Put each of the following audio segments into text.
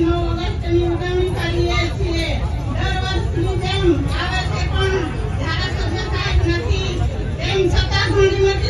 નવ ઓગસ્ટની ઉજવણી કરીએ છીએ દર વર્ષની પણ ધારાસભ્ય સાહેબ નથી તેમ છતાં ઘણી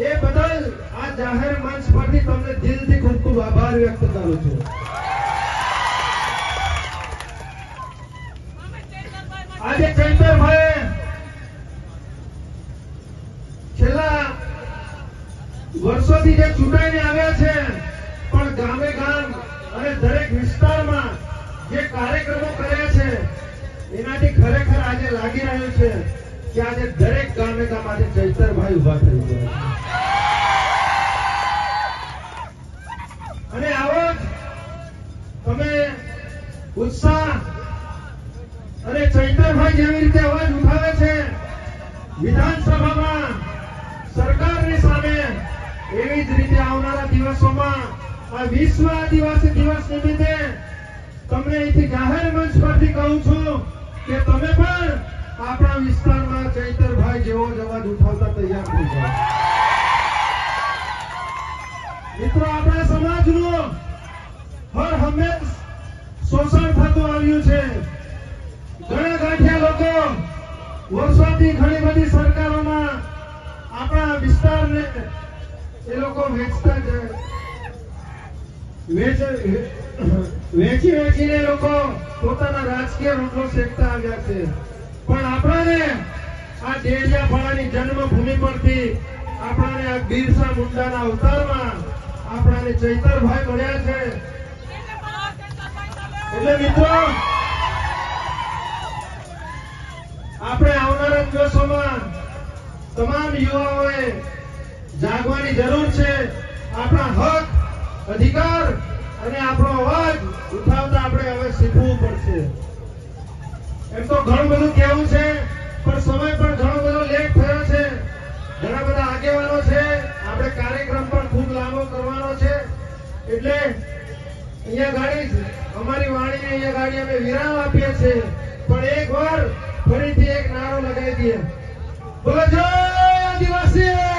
એ બદલ આ જાહેર મંચ પરથી તમને દિલથી ખૂબ ખૂબ આભાર વ્યક્ત કરું છું. આજે ચૈતરભાઈ છેલ્લા વર્ષોથી જે ચૂંટાઈને આવ્યા છે, પણ ગામે ગામ અને દરેક વિસ્તારમાં જે કાર્યક્રમો કર્યા છે, એનાથી ખરેખર આજે લાગી રહ્યું છે કે આજે દરેક ગામે ગામ આજે ચૈતરભાઈ ઊભા થઈ ગયા ચૈતરભાઈ જેવી રીતે અવાજ ઉઠાવે છે, વિધાનસભામાં સરકારની સામે એવી જ રીતે આવનારા દિવસોમાં આ વિશ્વ આદિવાસી દિવસ નિમિત્તે તમને અહીંથી જાહેર મંચ પરથી કહું છું કે તમે પણ આપણા વિસ્તારમાં ચૈતરભાઈ જેવો જ અવાજ ઉઠાવતા તૈયાર થઈ જાઓ. મિત્રો, આપણા સમાજનું હર હંમેશ શોષણ થતું આવ્યું છે. લોકો વર્ષોથી ઘણી બધી સરકારોમાં આપણા વિસ્તારને એ લોકો વેચતા જાય વેચ વેચી વેચીને લોકો પોતાના રાજકીય રોટલો શેકતા આવ્યા છે. પણ આપણાને આ ડેડિયાપાડાની જન્મભૂમિ પરથી આપણાને આ બિરસા મુંડાના અવતારમાં આપણાને ચૈતરભાઈ મળ્યા છે. એટલે મિત્રો જાગવાની જરૂર છે. આપણા હક, અધિકાર અને આપણો અવાજ ઉઠાવતા આપણે હવે શીખવું પડશે. એમ તો ઘણું બધું કહેવું છે, પણ સમય પણ ઘણો બધો લેટ થયો છે. ઘણા બધા આગેવાનો છે, આપણે કાર્યક્રમ પણ ખૂબ લાંબો કરવાનો છે. એટલે અહીંયા ગાડી અમારી વાણીને અહીંયા ગાડી અમે વિરામ આપીએ છીએ. પણ એક વાર ફરીથી એક નારો લગાવી દઈએ. બોલો જય આદિવાસી!